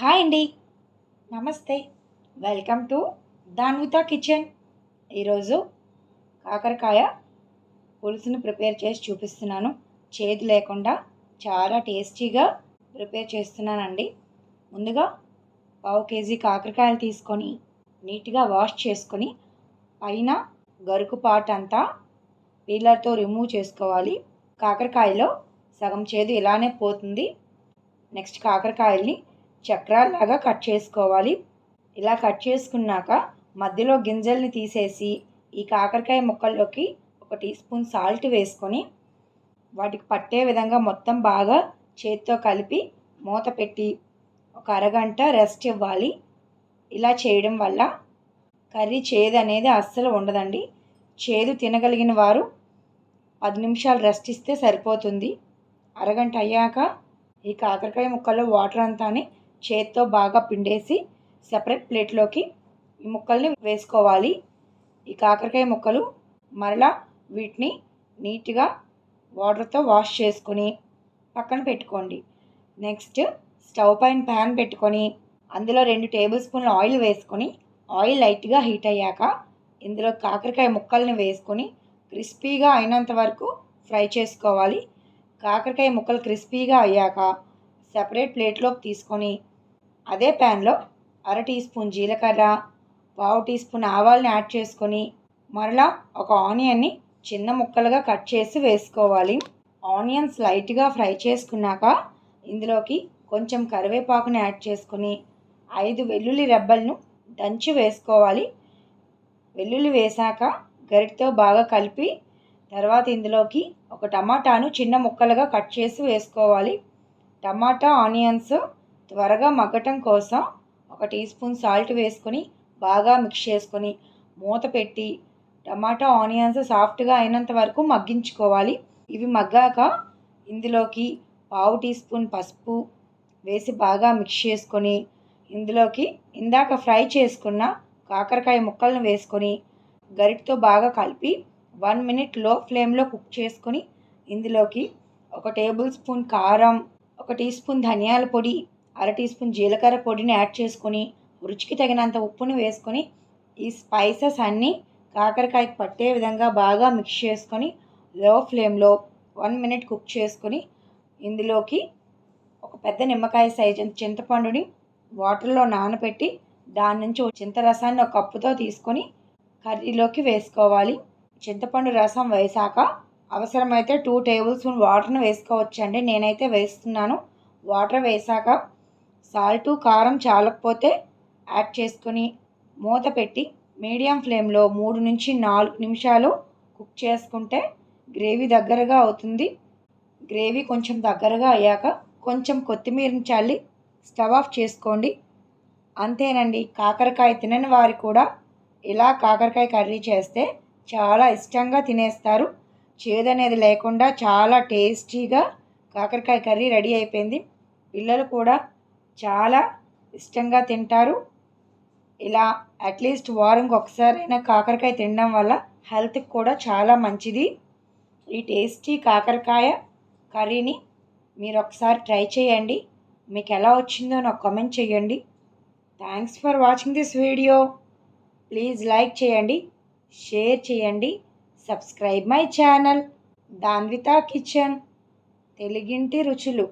Hi అండి. నమస్తే. Welcome to Danvitha kitchen. ఈరోజు కాకరకాయ పులుసును ప్రిపేర్ చేసి చూపిస్తున్నాను. చేదు లేకుండా చాలా టేస్టీగా ప్రిపేర్ చేస్తున్నానండి. ముందుగా పావు కేజీ కాకరకాయలు తీసుకొని నీట్గా వాష్ చేసుకొని పైన గరుకు పాట్ అంతా పీలర్తో రిమూవ్ చేసుకోవాలి. కాకరకాయలో సగం చేదు ఇలానే పోతుంది. నెక్స్ట్ కాకరకాయల్ని చక్రాల్లాగా కట్ చేసుకోవాలి. ఇలా కట్ చేసుకున్నాక మధ్యలో గింజల్ని తీసేసి ఈ కాకరకాయ ముక్కల్లోకి ఒక టీ స్పూన్ సాల్ట్ వేసుకొని వాటికి పట్టే విధంగా మొత్తం బాగా చేతితో కలిపి మూత పెట్టి ఒక అరగంట రెస్ట్ ఇవ్వాలి. ఇలా చేయడం వల్ల కర్రీ చేదు అనేది అస్సలు ఉండదండి. చేదు తినగలిగిన వారు పది నిమిషాలు రెస్ట్ ఇస్తే సరిపోతుంది. అరగంట అయ్యాక ఈ కాకరకాయ ముక్కల్లో వాటర్ అంతానే చేత్తో బాగా పిండేసి సెపరేట్ ప్లేట్లోకి ఈ ముక్కల్ని వేసుకోవాలి. ఈ కాకరకాయ ముక్కలు మరలా వీటిని నీట్గా వాటర్తో వాష్ చేసుకొని పక్కన పెట్టుకోండి. నెక్స్ట్ స్టవ్ పైన ప్యాన్ పెట్టుకొని అందులో రెండు టేబుల్ స్పూన్ల ఆయిల్ వేసుకొని ఆయిల్ లైట్గా హీట్ అయ్యాక ఇందులో కాకరకాయ ముక్కల్ని వేసుకొని క్రిస్పీగా అయినంత వరకు ఫ్రై చేసుకోవాలి. కాకరకాయ ముక్కలు క్రిస్పీగా అయ్యాక సెపరేట్ ప్లేట్లోకి తీసుకొని అదే ప్యాన్లో అర టీ స్పూన్ జీలకర్ర పావు టీ స్పూన్ ఆవాల్ని యాడ్ చేసుకొని మరలా ఒక ఆనియన్ని చిన్న ముక్కలుగా కట్ చేసి వేసుకోవాలి. ఆనియన్స్ లైట్గా ఫ్రై చేసుకున్నాక ఇందులోకి కొంచెం కరివేపాకుని యాడ్ చేసుకొని ఐదు వెల్లుల్లి రెబ్బలను దంచి వేసుకోవాలి. వెల్లుల్లి వేశాక గరిటతో బాగా కలిపి తర్వాత ఇందులోకి ఒక టమాటాను చిన్న ముక్కలుగా కట్ చేసి వేసుకోవాలి. టమాటా ఆనియన్స్ త్వరగా మగ్గటం కోసం ఒక టీ స్పూన్ సాల్ట్ వేసుకొని బాగా మిక్స్ చేసుకొని మూత పెట్టి టమాటా ఆనియన్స్ సాఫ్ట్గా అయినంత వరకు మగ్గించుకోవాలి. ఇవి మగ్గాక ఇందులోకి పావు టీ స్పూన్ పసుపు వేసి బాగా మిక్స్ చేసుకొని ఇందులోకి ఇందాక ఫ్రై చేసుకున్న కాకరకాయ ముక్కలను వేసుకొని గరిటతో బాగా కలిపి వన్ మినిట్లో ఫ్లేమ్లో కుక్ చేసుకొని ఇందులోకి ఒక టేబుల్ స్పూన్ కారం ఒక టీ స్పూన్ ధనియాల పొడి అర టీ స్పూన్ జీలకర్ర పొడిని యాడ్ చేసుకొని రుచికి తగినంత ఉప్పుని వేసుకొని ఈ స్పైసెస్ అన్నీ కాకరకాయకి పట్టే విధంగా బాగా మిక్స్ చేసుకొని లో ఫ్లేమ్లో వన్ మినిట్ కుక్ చేసుకొని ఇందులోకి ఒక పెద్ద నిమ్మకాయ సైజు చింతపండుని వాటర్లో నానబెట్టి దాని నుంచి చింత రసాన్ని ఒక కప్పుతో తీసుకొని కర్రీలోకి వేసుకోవాలి. చింతపండు రసం వేసాక అవసరమైతే టూ టేబుల్ స్పూన్ వాటర్ని వేసుకోవచ్చండి. నేనైతే వేస్తున్నాను. వాటర్ వేసాక సాల్టు కారం చాలకపోతే యాడ్ చేసుకొని మూత పెట్టి మీడియం ఫ్లేమ్లో మూడు నుంచి నాలుగు నిమిషాలు కుక్ చేసుకుంటే గ్రేవీ దగ్గరగా అవుతుంది. గ్రేవీ కొంచెం దగ్గరగా అయ్యాక కొంచెం కొత్తిమీరని చల్లి స్టవ్ ఆఫ్ చేసుకోండి. అంతేనండి కాకరకాయ తినని వారు కూడా ఇలా కాకరకాయ కర్రీ చేస్తే చాలా ఇష్టంగా తినేస్తారు. చేదనేది లేకుండా చాలా టేస్టీగా కాకరకాయ కర్రీ రెడీ అయిపోయింది. పిల్లలు కూడా చాలా ఇష్టంగా తింటారు. ఇలా అట్లీస్ట్ వారంకి ఒకసారైనా కాకరకాయ తినడం వల్ల హెల్త్కి కూడా చాలా మంచిది. ఈ టేస్టీ కాకరకాయ కర్రీని మీరు ఒకసారి ట్రై చేయండి. మీకు ఎలా వచ్చిందో నాకు కామెంట్ చేయండి. Thanks for watching this video please like చేయండి షేర్ చేయండి subscribe my channel Danvitha kitchen తెలుగింటి రుచులు.